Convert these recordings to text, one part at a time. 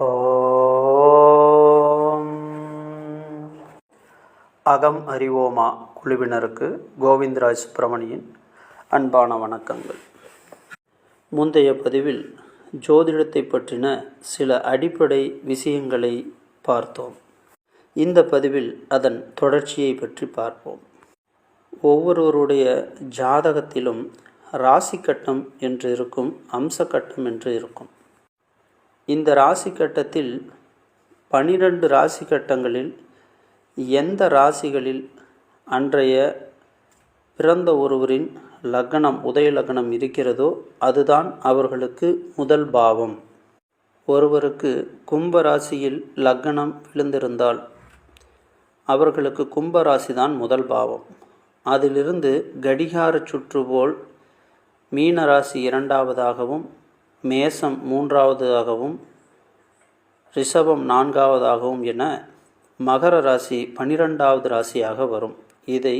ஓம். அகம் அறிவோமா குழுவினருக்கு கோவிந்தராஜ் சுப்பிரமணியின் அன்பான வணக்கங்கள். முந்தைய பதிவில் ஜோதிடத்தை பற்றின சில அடிப்படை விஷயங்களை பார்த்தோம். இந்த பதிவில் அதன் தொடர்ச்சியை பற்றி பார்ப்போம். ஒவ்வொருவருடைய ஜாதகத்திலும் ராசி கட்டம் என்று இருக்கும் அம்ச கட்டம் என்று இருக்கும். இந்த ராசி கட்டத்தில் பனிரெண்டு ராசி கட்டங்களில் எந்த ராசிகளில் அன்றைய பிறந்த ஒருவரின் லக்னம் உதய லக்னம் இருக்கிறதோ அதுதான் அவர்களுக்கு முதல் பாவம். ஒருவருக்கு கும்ப ராசியில் லக்னம் விழுந்திருந்தால் அவர்களுக்கு கும்ப ராசி தான் முதல் பாவம். அதிலிருந்து கடிகார சுற்று போல் மீன ராசி இரண்டாவதாகவும் மேசம் மூன்றாவதாகவும் ரிஷபம் நான்காவதாகவும் என மகர ராசி பனிரெண்டாவது ராசியாக வரும். இதை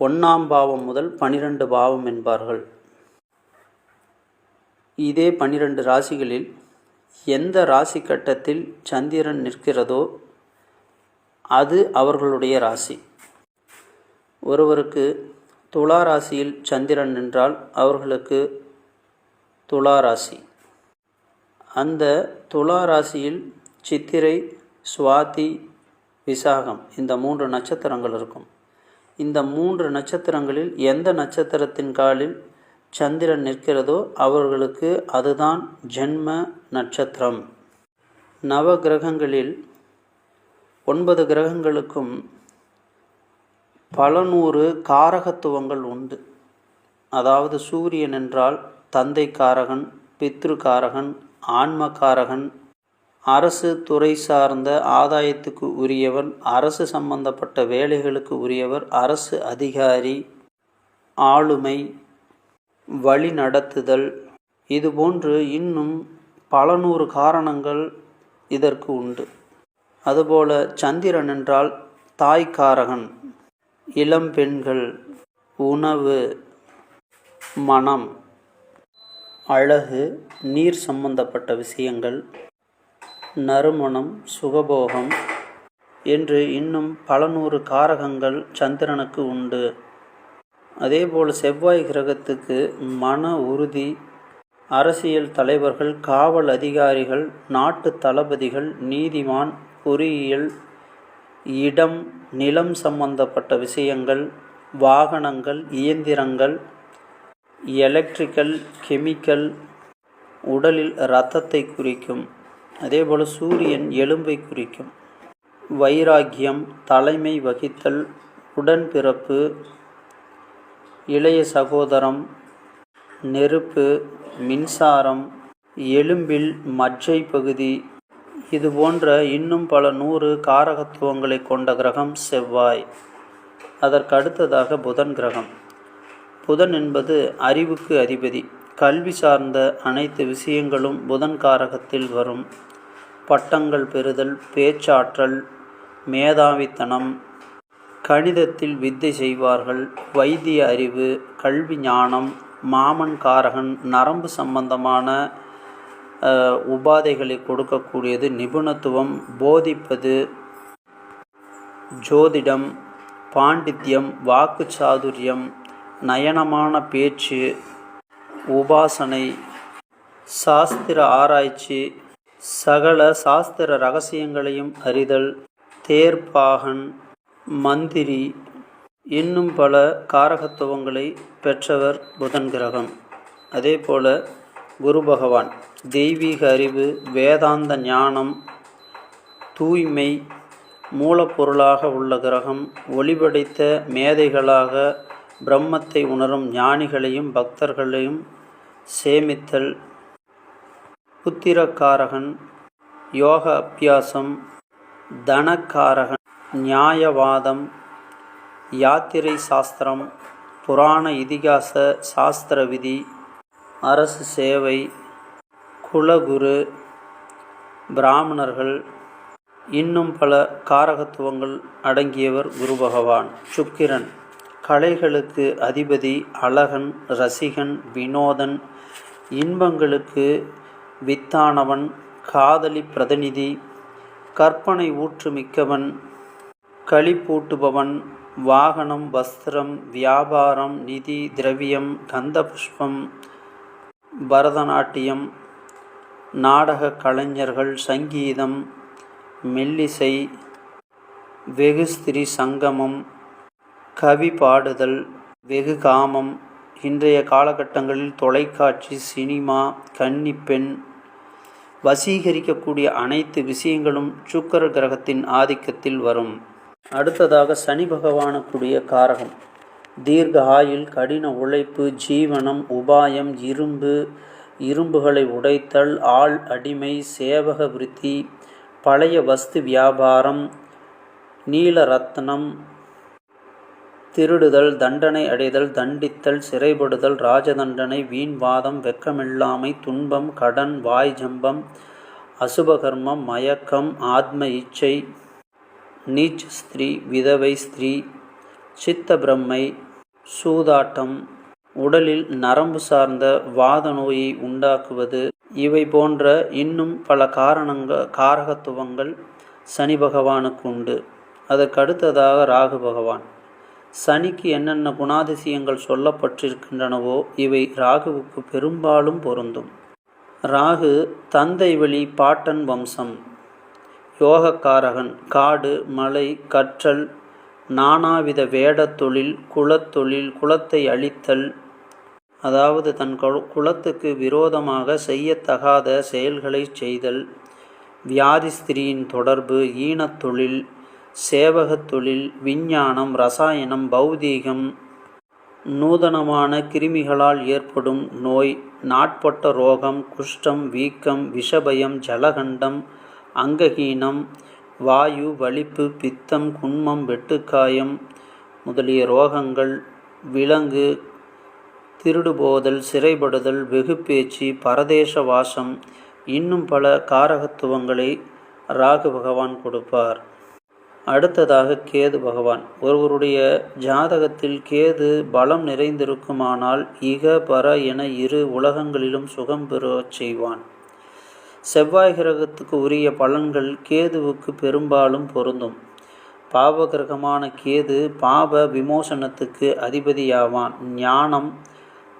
ஒன்றாம் பாவம் முதல் பனிரெண்டு பாவம் என்பார்கள். இதே பன்னிரண்டு ராசிகளில் எந்த ராசி கட்டத்தில் சந்திரன் நிற்கிறதோ அது அவர்களுடைய ராசி. ஒருவருக்கு துலா ராசியில் சந்திரன் நின்றால் அவர்களுக்கு துளாராசி. அந்த துளாராசியில் சித்திரை சுவாதி விசாகம் இந்த மூன்று நட்சத்திரங்கள் இருக்கும். இந்த மூன்று நட்சத்திரங்களில் எந்த நட்சத்திரத்தின் காலில் சந்திரன் நிற்கிறதோ அவர்களுக்கு அதுதான் ஜென்ம நட்சத்திரம். நவ கிரகங்களில் ஒன்பது கிரகங்களுக்கும் பல நூறு காரகத்துவங்கள் உண்டு. அதாவது சூரியன் என்றால் தந்தைக்காரகன் பித்ருக்காரகன் ஆன்மக்காரகன் ஆன்மகாரகன் அரசு துறை சார்ந்த ஆதாயத்துக்கு உரியவன் அரசு சம்பந்தப்பட்ட வேலைகளுக்கு உரியவர் அரசு அதிகாரி ஆளுமை வழி நடத்துதல் இதுபோன்று இன்னும் பல நூறு காரணங்கள் இதற்கு உண்டு. அதுபோல சந்திரன் என்றால் தாய்க்காரகன் இளம் பெண்கள் உணவு மனம் அழகு நீர் சம்பந்தப்பட்ட விஷயங்கள் நறுமணம் சுகபோகம் என்று இன்னும் பல நூறு காரகங்கள் சந்திரனுக்கு உண்டு. அதேபோல் செவ்வாய் கிரகத்துக்கு மன உறுதி அரசியல் தலைவர்கள் காவல் அதிகாரிகள் நாட்டு தளபதிகள் நீதிமான் பொறியியல் இடம் நிலம் சம்பந்தப்பட்ட விஷயங்கள் வாகனங்கள் இயந்திரங்கள் எலக்ட்ரிக்கல் கெமிக்கல் உடலில் இரத்தத்தை குறிக்கும். அதேபோல் சூரியன் எலும்பை குறிக்கும். வைராக்கியம் தலைமை வகித்தல் உடன்பிறப்பு இளைய சகோதரம் நெருப்பு மின்சாரம் எலும்பில் மஜ்ஜை பகுதி. இது போன்ற இன்னும் பல நூறு காரகத்துவங்களை கொண்ட கிரகம் செவ்வாய். அதற்கு அடுத்ததாக புதன் கிரகம். புதன் என்பது அறிவுக்கு அதிபதி. கல்வி சார்ந்த அனைத்து விஷயங்களும் புதன் காரகத்தில் வரும். பட்டங்கள் பெறுதல் பேச்சாற்றல் மேதாவித்தனம் கணிதத்தில் வித்தை செய்வார்கள் வைத்திய அறிவு கல்வி ஞானம் மாமன் காரகன் நரம்பு சம்பந்தமான உபாதைகளை கொடுக்கக்கூடியது நிபுணத்துவம் போதிப்பது ஜோதிடம் பாண்டித்யம் வாக்கு சாதுரியம் நயனமான பேச்சு உபாசனை சாஸ்திர ஆராய்ச்சி சகல சாஸ்திர ரகசியங்களையும் அறிதல் தேர்ப்பாகன் மந்திரி இன்னும் பல காரகத்துவங்களை பெற்றவர் புதன் கிரகம். அதே போல குரு பகவான் தெய்வீக அறிவு வேதாந்த ஞானம் தூய்மை மூலப்பொருளாக உள்ள கிரகம் ஒளிபடைத்த மேதைகளாக பிரம்மத்தை உணரும் ஞானிகளையும் பக்தர்களையும் சேமித்தல். புத்திரக்காரகன் யோக அபியாசம். தனக்காரகன் நியாயவாதம். யாத்திரை சாஸ்திரம். புராண இதிகாச சாஸ்திர விதி. அரசு சேவை. குலகுரு. பிராமணர்கள். இன்னும் பல காரகத்துவங்கள் அடங்கியவர் குரு பகவான். சுக்கிரன். கலைகளுக்கு அதிபதி அழகன் ரசிகன் வினோதன் இன்பங்களுக்கு வித்தானவன் காதலி பிரதிநிதி கற்பனை ஊற்றுமிக்கவன் களிப்பூட்டுபவன் வாகனம் வஸ்திரம் வியாபாரம் நிதி திரவியம் கந்தபுஷ்பம் பரதநாட்டியம் நாடக கலைஞர்கள் சங்கீதம் மெல்லிசை வெகுஸ்திரி சங்கமம் கவி பாடுதல் வெகு காமம் இன்றைய காலகட்டங்களில் தொலைக்காட்சி சினிமா கன்னிப்பெண் வசீகரிக்கக்கூடிய அனைத்து விஷயங்களும் சுக்கர கிரகத்தின் ஆதிக்கத்தில் வரும். அடுத்ததாக சனி பகவானுக்குரிய காரகம். தீர்க்க ஆயுள் கடின உழைப்பு ஜீவனம் உபாயம் இரும்பு இரும்புகளை உடைத்தல் ஆள் அடிமை சேவக விருத்தி பழைய வஸ்து வியாபாரம் நீல ரத்னம் திருடுதல் தண்டனை அடைதல் தண்டித்தல் சிறைபடுதல் ராஜதண்டனை வீண்வாதம் வெக்கமில்லாமை துன்பம் கடன் வாய் ஜம்பம் அசுபகர்மம் மயக்கம் ஆத்ம இச்சை நீச் ஸ்திரீ விதவை ஸ்திரீ சித்த பிரம்மை சூதாட்டம் உடலில் நரம்பு சார்ந்த வாத நோயை உண்டாக்குவது இவை போன்ற இன்னும் பல காரணங்க காரகத்துவங்கள் சனி பகவானுக்கு உண்டு. அதற்கடுத்ததாக ராகு பகவான். சனிக்கு என்னென்ன குணாதிசயங்கள் சொல்லப்பட்டிருக்கின்றனவோ இவை ராகுவுக்கு பெரும்பாலும் பொருந்தும். ராகு தந்தை வழி பாட்டன் வம்சம் யோகக்காரகன் காடு மலை கற்றல் நானாவித வேடத் தொழில் குலத்தொழில் குலத்தை அழித்தல் அதாவது தன் குலத்துக்கு விரோதமாக செய்யத்தகாத செயல்களை செய்தல் வியாதி ஸ்திரியின் தொடர்பு ஈனத் தொழில் சேவகத் தொழில் விஞ்ஞானம் ரசாயனம் பௌதீகம் நூதனமான கிருமிகளால் ஏற்படும் நோய் நாட்பட்ட ரோகம் குஷ்டம் வீக்கம் விஷபயம் ஜலகண்டம் அங்ககீனம் வாயு வலிப்பு பித்தம் குன்மம் வெட்டுக்காயம் முதலிய ரோகங்கள் விலங்கு திருடுபோதல் சிறைபடுதல் வெகுப்பேச்சு பரதேச வாசம் இன்னும் பல காரகத்துவங்களை ராகு பகவான் கொடுப்பார். அடுத்ததாக கேது பகவான். ஒருவருடைய ஜாதகத்தில் கேது பலம் நிறைந்திருக்குமானால் இக பர என இரு உலகங்களிலும் சுகம் பெறச் செய்வான். செவ்வாய் கிரகத்துக்கு உரிய பலன்கள் கேதுவுக்கு பெரும்பாலும் பொருந்தும். பாவகிரகமான கேது பாப விமோசனத்துக்கு அதிபதியாவான். ஞானம்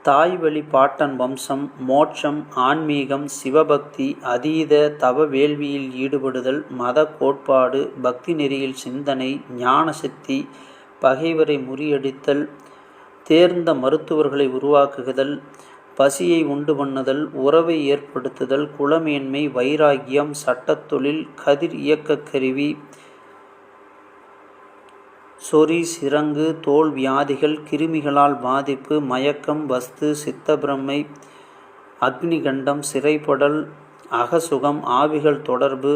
தாய் வழி பாட்டன் வம்சம் மோட்சம் ஆன்மீகம் சிவபக்தி அதீத தவ வேள்வியில் ஈடுபடுதல் மத கோட்பாடு பக்தி நெறியில் சிந்தனை ஞான சக்தி பகைவரை முறியடித்தல் தேர்ந்த மருத்துவர்களை உருவாக்குதல் பசியை உண்டு பண்ணுதல் உறவை ஏற்படுத்துதல் குளமேன்மை வைராக்கியம் சட்டத்தொழில் கதிர் இயக்கக் கருவி சொறி சிரங்கு தோல் வியாதிகள் கிருமிகளால் பாதிப்பு மயக்கம் வஸ்து சித்தப்பிரமை அக்னிகண்டம் சிறைப்படல் அகசுகம் ஆவிகள் தொடர்பு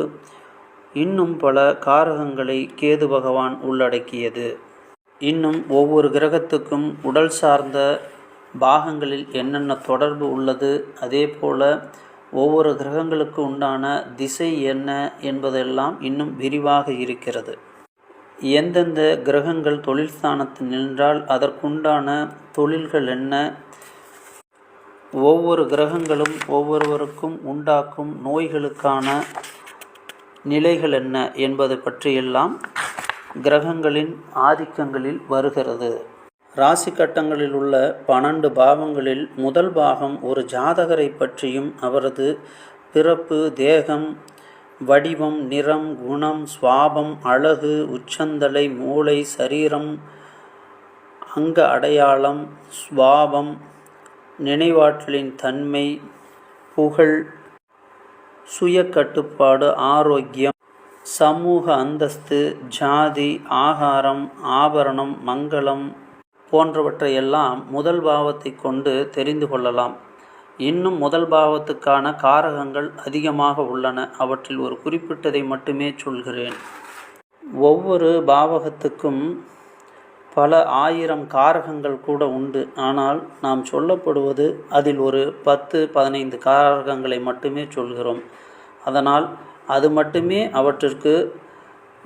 இன்னும் பல காரகங்களை கேது பகவான் உள்ளடக்கியது. இன்னும் ஒவ்வொரு கிரகத்துக்கும் உடல் சார்ந்த பாகங்களில் என்னென்ன தொடர்பு உள்ளது அதே போல் ஒவ்வொரு கிரகங்களுக்கு உண்டான திசை என்ன என்பதெல்லாம் இன்னும் விரிவாக இருக்கிறது. எந்தெந்த கிரகங்கள் தொழில் ஸ்தானத்தில் நின்றால் அதற்குண்டான தொழில்கள் என்ன? ஒவ்வொரு கிரகங்களும் ஒவ்வொருவருக்கும் உண்டாக்கும் நோய்களுக்கான நிலைகள் என்ன என்பது பற்றியெல்லாம் கிரகங்களின் ஆதிக்கங்களில் வருகிறது. ராசி கட்டங்களில் உள்ள பன்னெண்டு பாவங்களில் முதல் பாகம் ஒரு ஜாதகரை பற்றியும் அவரது பிறப்பு தேகம் வடிவம் நிறம் குணம் சுவாபம் அழகு உச்சந்தலை மூளை சரீரம் அங்க அடையாளம் சுவாபம் நினைவாற்றலின் தன்மை புகழ் சுய கட்டுப்பாடு ஆரோக்கியம் சமூக அந்தஸ்து ஜாதி ஆகாரம் ஆபரணம் மங்களம் போன்றவற்றையெல்லாம் முதல் பாவத்தை கொண்டு தெரிந்து கொள்ளலாம். இன்னும் முதல் பாவத்துக்கான காரகங்கள் அதிகமாக உள்ளன. அவற்றில் ஒரு குறிப்பிட்டதை மட்டுமே சொல்கிறேன். ஒவ்வொரு பாவகத்துக்கும் பல ஆயிரம் காரகங்கள் கூட உண்டு. ஆனால் நாம் சொல்லப்படுவது அதில் ஒரு பத்து பதினைந்து காரகங்களை மட்டுமே சொல்கிறோம். அதனால் அது மட்டுமே அவற்றிற்கு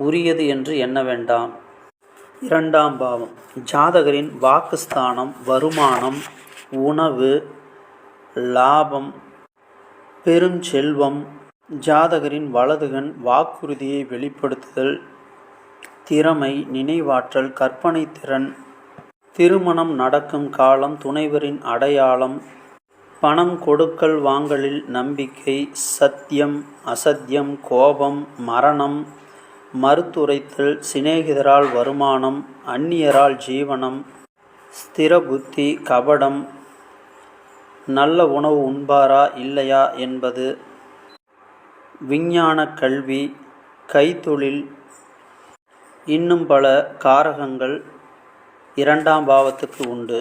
உரியது என்று எண்ண வேண்டாம். இரண்டாம் பாவம். ஜாதகரின் வாக்குஸ்தானம் வருமானம் உணவு லாபம் பெருஞ்செல்வம் ஜாதகரின் வலதுகன் வாக்குறுதியை வெளிப்படுத்துதல் திறமை நினைவாற்றல் கற்பனை திறன் திருமணம் நடக்கும் காலம் துணைவரின் அடையாளம் பணம் கொடுக்கல் வாங்கலில் நம்பிக்கை சத்தியம் அசத்தியம் கோபம் மரணம் மறுத்துரைத்தல் சிநேகிதரால் வருமானம் அந்நியரால் ஜீவனம் ஸ்திர புத்தி கபடம் நல்ல உணவு உண்பாரா இல்லையா என்பது விஞ்ஞான கல்வி கைத்தொழில் இன்னும் பல காரகங்கள் இரண்டாம் பாவத்துக்கு உண்டு.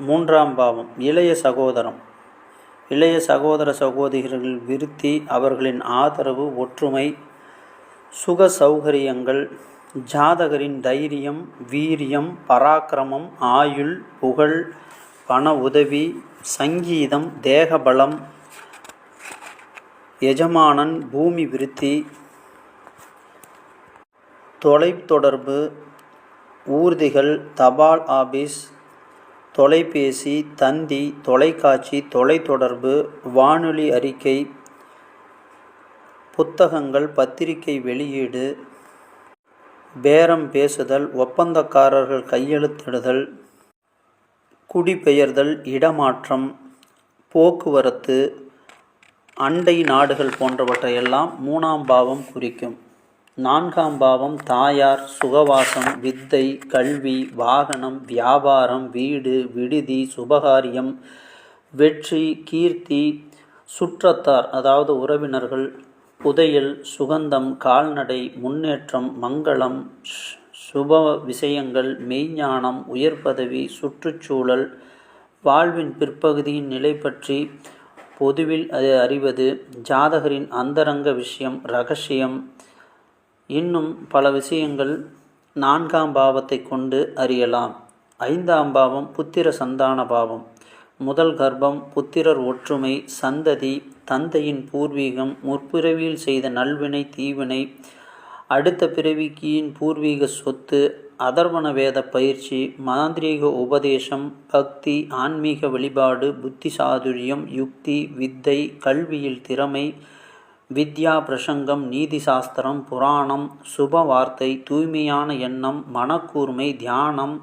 மூன்றாம் பாவம் இளைய சகோதரம். இளைய சகோதர சகோதரிகள் விருத்தி அவர்களின் ஆதரவு ஒற்றுமை சுக சௌகரியங்கள் ஜாதகரின் தைரியம் வீரியம் பராக்கிரமம் ஆயுள் புகழ் பண உதவி சங்கீதம் தேகபலம் எஜமானன் பூமி விருத்தி தொலைத்தொடர்பு ஊர்திகள் தபால் ஆபீஸ் தொலைபேசி தந்தி தொலைக்காட்சி தொலைத்தொடர்பு வானொலி அறிக்கை புத்தகங்கள் பத்திரிகை வெளியீடு பேரம் பேசுதல் ஒப்பந்தக்காரர்கள் கையெழுத்திடுதல் குடிபெயர்தல் இடமாற்றம் போக்குவரத்து அண்டை நாடுகள் போன்றவற்றையெல்லாம் மூணாம் பாவம் குறிக்கும். நான்காம் பாவம் தாயார் சுகவாசம் வித்தை கல்வி வாகனம் வியாபாரம் வீடு விடுதி சுபகாரியம் வெற்றி கீர்த்தி சுற்றத்தார் அதாவது உறவினர்கள் புதையல் சுகந்தம் கால்நடை முன்னேற்றம் மங்களம் சுப விஷயங்கள் மெய்ஞானம் உயர் பதவி சுற்றுச்சூழல் வாழ்வின் பிற்பகுதியின் நிலை பற்றி பொதுவில் அது அறிவது ஜாதகரின் அந்தரங்க விஷயம் ரகசியம். இன்னும் பல விஷயங்கள் நான்காம் பாவத்தை கொண்டு அறியலாம். ஐந்தாம் பாவம் புத்திர சந்தான பாவம். முதல் கர்ப்பம் புத்திரர் ஒற்றுமை சந்ததி தந்தையின் பூர்வீகம் முற்பிறவியில் செய்த நல்வினை தீவினை அடுத்த பிறவிக்கியின் பூர்வீக சொத்து அதர்வன வேத பயிற்சி மாந்திரீக உபதேசம் பக்தி ஆன்மீக வழிபாடு புத்தி சாதுரியம் யுக்தி வித்தை கல்வியில் திறமை வித்யா பிரசங்கம் நீதி சாஸ்திரம் புராணம் சுப வார்த்தை தூய்மையான எண்ணம் மனக்கூர்மை தியானம்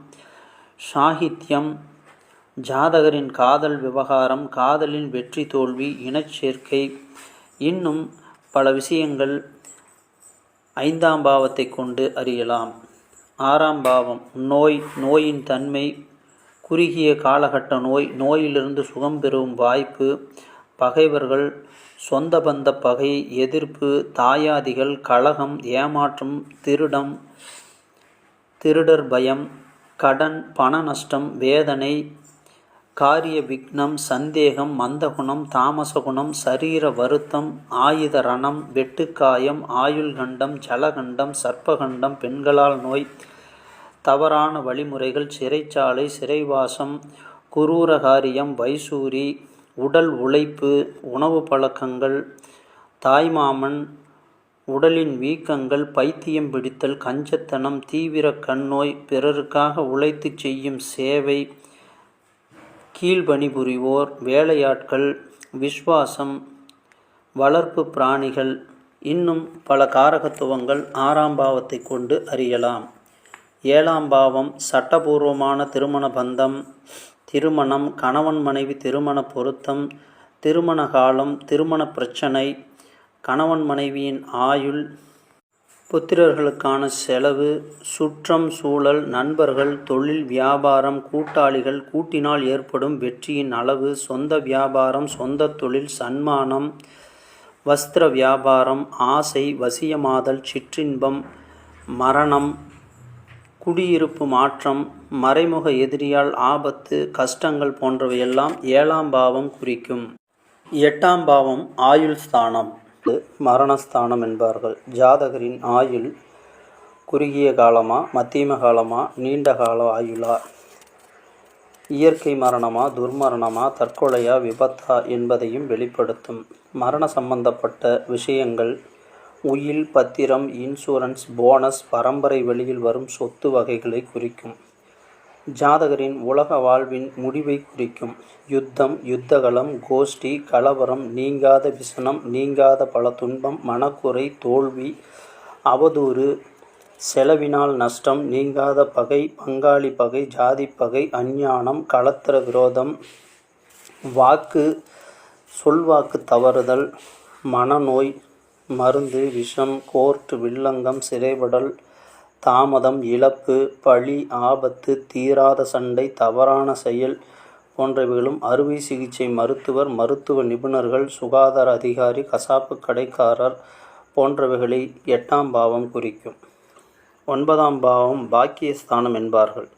சாகித்யம் ஜாதகரின் காதல் விவகாரம் காதலின் வெற்றி தோல்வி இனச்சேர்க்கை இன்னும் பல விஷயங்கள் ஐந்தாம் பாவத்தை கொண்டு அறியலாம். ஆறாம் பாவம் நோய் நோயின் தன்மை குறுகிய காலகட்ட நோய் நோயிலிருந்து சுகம் பெறும் வாய்ப்பு பகைவர்கள் சொந்த பந்த பகை எதிர்ப்பு தாயாதிகள் கழகம் ஏமாற்றம் திருடம் திருடர் பயம் கடன் பண நஷ்டம் வேதனை காரிய விக்னம் சந்தேகம் மந்தகுணம் தாமசகுணம் சரீர வருத்தம் ஆயுத ரணம் வெட்டுக்காயம் ஆயுள் கண்டம் ஜலகண்டம் சர்ப்பகண்டம் பெண்களால் நோய் தவறான வழிமுறைகள் சிறைச்சாலை சிறைவாசம் குரூரகாரியம் வைசூரி உடல் உழைப்பு உணவு பழக்கங்கள் தாய்மாமன் உடலின் வீக்கங்கள் பைத்தியம் பிடித்தல் கஞ்சத்தனம் தீவிர கண்ணோய் பிறருக்காக உழைத்து செய்யும் சேவை கீழ்பணிபுரிவோர் வேலையாட்கள் விஸ்வாசம் வளர்ப்பு பிராணிகள் இன்னும் பல காரகத்துவங்கள் ஆறாம் பாவத்தை கொண்டு அறியலாம். ஏழாம் பாவம் சட்டபூர்வமான திருமண பந்தம் திருமணம் கணவன் மனைவி திருமண பொருத்தம் திருமண காலம் திருமண பிரச்சனை கணவன் மனைவியின் ஆயுள் புத்திரர்களுக்கான செலவு சுற்றம் சூழல் நண்பர்கள் தொழில் வியாபாரம் கூட்டாளிகள் கூட்டினால் ஏற்படும் வெற்றியின் அளவு சொந்த வியாபாரம் சொந்த தொழில் சன்மானம் வஸ்திர வியாபாரம் ஆசை வசியமாதல் சிற்றின்பம் மரணம் குடியிருப்பு மாற்றம் மறைமுக எதிரியால் ஆபத்து கஷ்டங்கள் போன்றவையெல்லாம் ஏழாம் பாவம் குறிக்கும். எட்டாம் பாவம் ஆயுள் ஸ்தானம். மரணஸ்தானம் என்பார்கள். ஜாதகரின் ஆயுள் குறுகிய காலமா மத்தியம காலமா நீண்ட கால ஆயுளா? இயற்கை மரணமா துர்மரணமா தற்கொலையா விபத்தா என்பதையும் வெளிப்படுத்தும். மரண சம்பந்தப்பட்ட விஷயங்கள் உயில் பத்திரம் இன்சூரன்ஸ் போனஸ் பரம்பரை வெளியில் வரும் சொத்து வகைகளை குறிக்கும். ஜாதகரின் உலக வாழ்வின் முடிவை குறிக்கும். யுத்தம் யுத்தகலம் கோஷ்டி கலவரம் நீங்காத விசனம் நீங்காத பல துன்பம் மனக்குறை தோல்வி அவதூறு செலவினால் நஷ்டம் நீங்காத பகை பங்காளி பகை ஜாதி பகை அஞ்ஞானம் களத்திர விரோதம் வாக்கு சொல்வாக்கு தவறுதல் மனநோய் மருந்து விஷம் கோர்ட் வில்லங்கம் சிறைபடல் தாமதம் இழப்பு பழி ஆபத்து தீராத சண்டை தவறான செயல் போன்றவைகளும் அறுவை சிகிச்சை மருத்துவர் மருத்துவ நிபுணர்கள் சுகாதார அதிகாரி கசாப்பு கடைக்காரர் போன்றவைகளை எட்டாம் பாவம் குறிக்கும். ஒன்பதாம் பாவம் பாக்கியஸ்தானம் என்பார்கள்.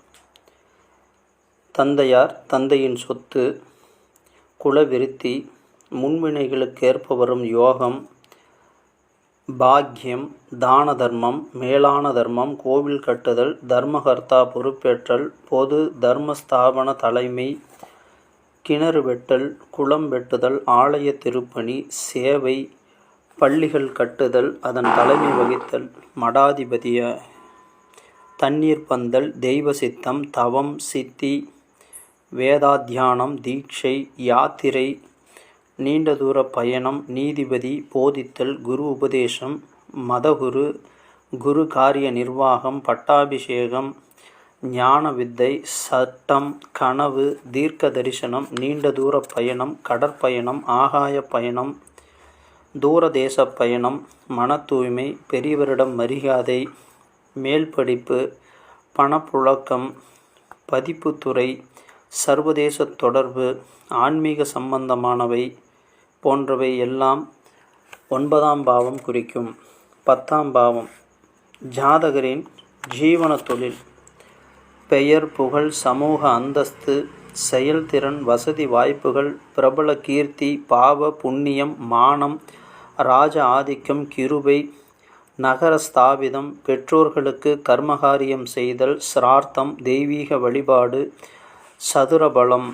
தந்தையார் தந்தையின் சொத்து குலவிருத்தி முன்வினைகளுக்கேற்ப வரும் யோகம் பாக்கியம் தான தர்மம் மேலான தர்மம் கோவில் கட்டுதல் தர்மகர்த்தா பொறுப்பேற்றல் பொது தர்மஸ்தாபன தலைமை கிணறு வெட்டல் குளம் வெட்டுதல் ஆலய திருப்பணி சேவை பள்ளிகள் கட்டுதல் அதன் தலைமை வகித்தல் மடாதிபதிய தண்ணீர் பந்தல் தெய்வ சித்தம் தவம் சித்தி வேதாத்தியானம் தீட்சை யாத்திரை நீண்ட தூர பயணம் நீதிபதி போதித்தல் குரு உபதேசம் மதகுரு குரு காரிய நிர்வாகம் பட்டாபிஷேகம் ஞான வித்தை சட்டம் கனவு தீர்க்க தரிசனம் நீண்ட தூர பயணம் கடற்பயணம் ஆகாய பயணம் தூர தேச பயணம் மன தூய்மை பெரியவரிடம் மரியாதை மேல் படிப்பு பணப்புழக்கம் பதிப்புத்துறை சர்வதேச தொடர்பு ஆன்மீக சம்பந்தமானவை போன்றவை எல்லாம் ஒன்பதாம் பாவம் குறிக்கும். பத்தாம் பாவம் ஜாதகரின் ஜீவன தொழில். பெயர் புகழ் சமூக அந்தஸ்து செயல்திறன் வசதி வாய்ப்புகள் பிரபல கீர்த்தி பாவ புண்ணியம் மானம் ராஜ ஆதிக்கம் கிருபை நகர ஸ்தாபிதம் பெற்றோர்களுக்கு கர்மகாரியம் செய்தல் சிரார்த்தம் தெய்வீக வழிபாடு சதுரபலம்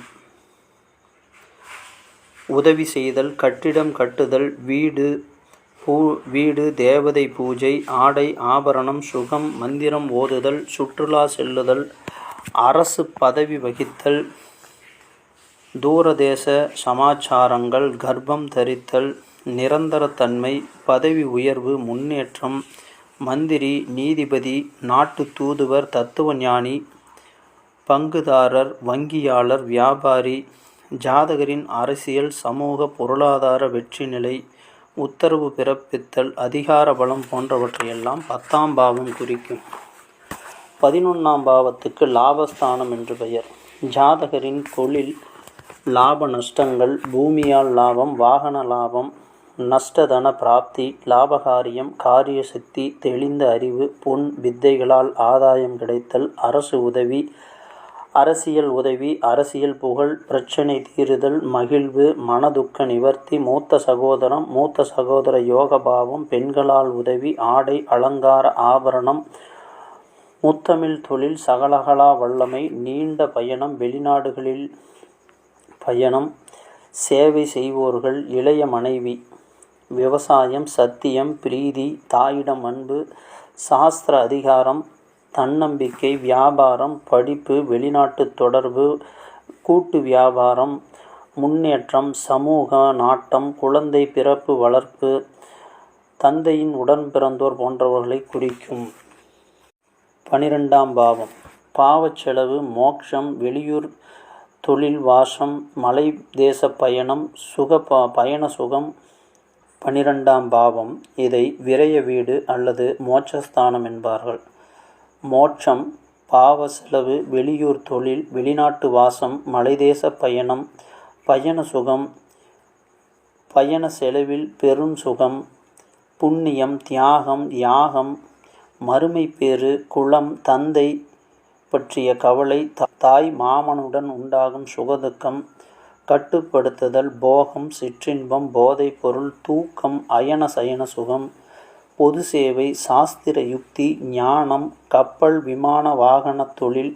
உதவி செய்தல் கட்டிடம் கட்டுதல் வீடு பூ வீடு தேவதை பூஜை ஆடை ஆபரணம் சுகம் மந்திரம் ஓதுதல் சுற்றுலா செல்லுதல் அரசு பதவி வகித்தல் தூரதேச சமாச்சாரங்கள் கர்ப்பம் தரித்தல் நிரந்தரத்தன்மை பதவி உயர்வு முன்னேற்றம் மந்திரி நீதிபதி நாட்டு தூதுவர் தத்துவ ஞானி பங்குதாரர் வங்கியாளர் வியாபாரி ஜாதகரின் அரசியல் சமூக பொருளாதார வெற்றி நிலை உத்தரவு பிறப்பித்தல் அதிகார பலம் போன்றவற்றையெல்லாம் பத்தாம் பாவம் குறிக்கும். பதினொன்றாம் பாவத்துக்கு லாபஸ்தானம் என்று பெயர். ஜாதகரின் தொழில் லாப நஷ்டங்கள் பூமியால் லாபம் வாகன லாபம் நஷ்டதன பிராப்தி லாபகாரியம் காரிய சக்தி தெளிந்த அறிவு பொன் வித்தைகளால் ஆதாயம் கிடைத்தல் அரசு உதவி அரசியல் உதவி அரசியல் புகழ் பிரச்சனை தீருதல் மகிழ்வு மனதுக்க நிவர்த்தி மூத்த சகோதரம் மூத்த சகோதர யோகபாவம் பெண்களால் உதவி ஆடை அலங்கார ஆபரணம் முத்தமிழ் தொழில் சகலகலா வல்லமை நீண்ட பயணம் வெளிநாடுகளில் பயணம் சேவை செய்வோர்கள் இளைய மனைவி விவசாயம் சத்தியம் பிரீதி தாயிடம் அன்பு சாஸ்திர அதிகாரம் தன்னம்பிக்கை வியாபாரம் படிப்பு வெளிநாட்டு தொடர்பு கூட்டு வியாபாரம் முன்னேற்றம் சமூக நாட்டம் குழந்தை பிறப்பு வளர்ப்பு தந்தையின் உடன் பிறந்தோர் போன்றவர்களை குறிக்கும். பனிரெண்டாம் பாவம். பாவச்செலவு மோட்சம் வெளியூர் தொழில் வாசம் மலை தேச பயணம் சுக ப பயண சுகம். பனிரெண்டாம் பாவம். இதை விரய வீடு அல்லது மோட்சஸ்தானம் என்பார்கள். மோட்சம் பாவ செலவு வெளியூர் தொழில் வெளிநாட்டு வாசம் மலைதேச பயணம் பயண சுகம் பயண செலவில் பெரும் சுகம் புண்ணியம் தியாகம் யாகம் மறுமை பேறு குளம் தந்தை பற்றிய கவலை தாய் மாமனுடன் உண்டாகும் சுகதுக்கம் கட்டுப்படுத்துதல் போகம் சிற்றின்பம் போதைப் பொருள் தூக்கம் அயன சயன சுகம் பொது சேவை சாஸ்திர யுக்தி ஞானம் கப்பல் விமான வாகனத் தொழில்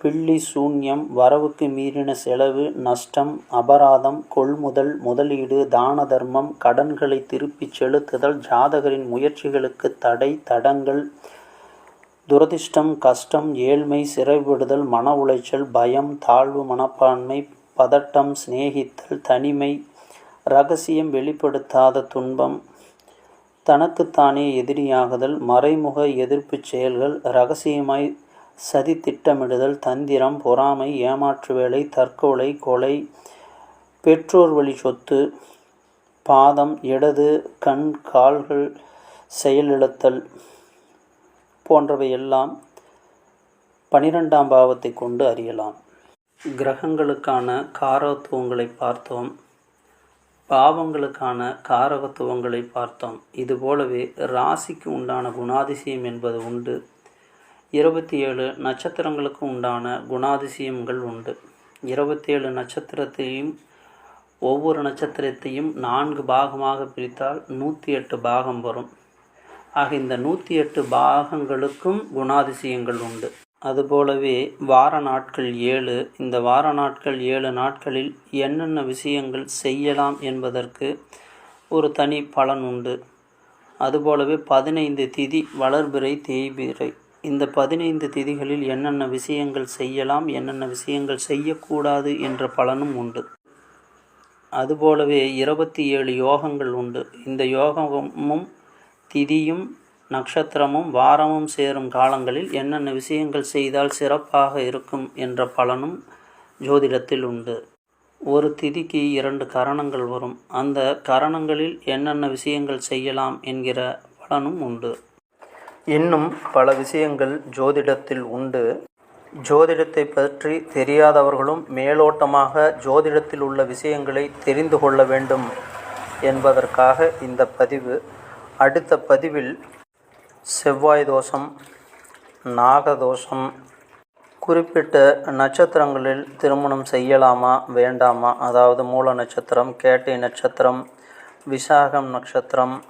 பில்லி சூன்யம் வரவுக்கு மீறின செலவு நஷ்டம் அபராதம் கொள்முதல் முதலீடு தான தர்மம் கடன்களை திருப்பிச் செலுத்துதல் ஜாதகரின் முயற்சிகளுக்கு தடை தடங்கள் துரதிர்ஷ்டம் கஷ்டம் ஏழ்மை சிறைவிடுதல் மன உளைச்சல் பயம் தாழ்வு மனப்பான்மை பதட்டம் சிநேகித்தல் தனிமை ரகசியம் வெளிப்படுத்தாத துன்பம் தனக்குத்தானே எதிரியாகுதல் மறைமுக எதிர்ப்புச் செயல்கள் ரகசியமாய் சதி திட்டமிடுதல் தந்திரம் பொறாமை ஏமாற்று வேலை தற்கொலை கொலை பெற்றோர் வழி சொத்து பாதம் இடது கண் கால்கள் செயலிழத்தல் போன்றவையெல்லாம் பனிரெண்டாம் பாவத்தை கொண்டு அறியலாம். கிரகங்களுக்கான காரத்துவங்களை பார்த்தோம். பாவங்களுக்கான காரகத்துவங்களை பார்த்தோம். இதுபோலவே ராசிக்கு உண்டான குணாதிசயம் என்பது உண்டு. இருபத்தி ஏழு நட்சத்திரங்களுக்கு உண்டான குணாதிசயங்கள் உண்டு. இருபத்தேழு நட்சத்திரத்தையும் ஒவ்வொரு நட்சத்திரத்தையும் நான்கு பாகமாக பிரித்தால் நூற்றி எட்டு பாகம் வரும். ஆக இந்த நூற்றி எட்டு பாகங்களுக்கும் குணாதிசயங்கள் உண்டு. அதுபோலவே வார நாட்கள் ஏழு. இந்த வார நாட்கள் ஏழு நாட்களில் என்னென்ன விஷயங்கள் செய்யலாம் என்பதற்கு ஒரு தனி பலன் உண்டு. அதுபோலவே பதினைந்து திதி வளர்பிறை தேய்பிறை. இந்த பதினைந்து திதிகளில் என்னென்ன விஷயங்கள் செய்யலாம் என்னென்ன விஷயங்கள் செய்யக்கூடாது என்ற பலனும் உண்டு. அதுபோலவே இருபத்தி ஏழு யோகங்கள் உண்டு. இந்த யோகமும் திதியும் நட்சத்திரமும் வாரமும் சேரும் காலங்களில் என்னென்ன விஷயங்கள் செய்தால் சிறப்பாக இருக்கும் என்ற பலனும் ஜோதிடத்தில் உண்டு. ஒரு திதிக்கு இரண்டு கரணங்கள் வரும். அந்த கரணங்களில் என்னென்ன விஷயங்கள் செய்யலாம் என்கிற பலனும் உண்டு. இன்னும் பல விஷயங்கள் ஜோதிடத்தில் உண்டு. ஜோதிடத்தை பற்றி தெரியாதவர்களும் மேலோட்டமாக ஜோதிடத்தில் உள்ள விஷயங்களை தெரிந்து கொள்ள வேண்டும் என்பதற்காக இந்த பதிவு. அடுத்த பதிவில் செவ்வாய் தோஷம் நாகதோஷம் குறிப்பிட்ட நட்சத்திரங்களில் திருமணம் செய்யலாமா வேண்டாமா? அதாவது மூல நட்சத்திரம் கேட்டை நட்சத்திரம் விசாகம் நட்சத்திரம்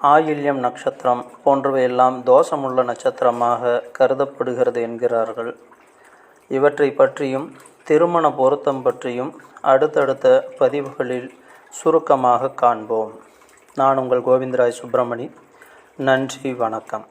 ஆயில்யம் நட்சத்திரம் போன்றவையெல்லாம் தோஷமுள்ள நட்சத்திரமாக கருதப்படுகிறது என்கிறார்கள். இவற்றை பற்றியும் திருமண பொருத்தம் பற்றியும் அடுத்தடுத்த பதிவுகளில் சுருக்கமாக காண்போம். நான் உங்கள் கோவிந்தராய் சுப்பிரமணி. நன்றி வணக்கம்.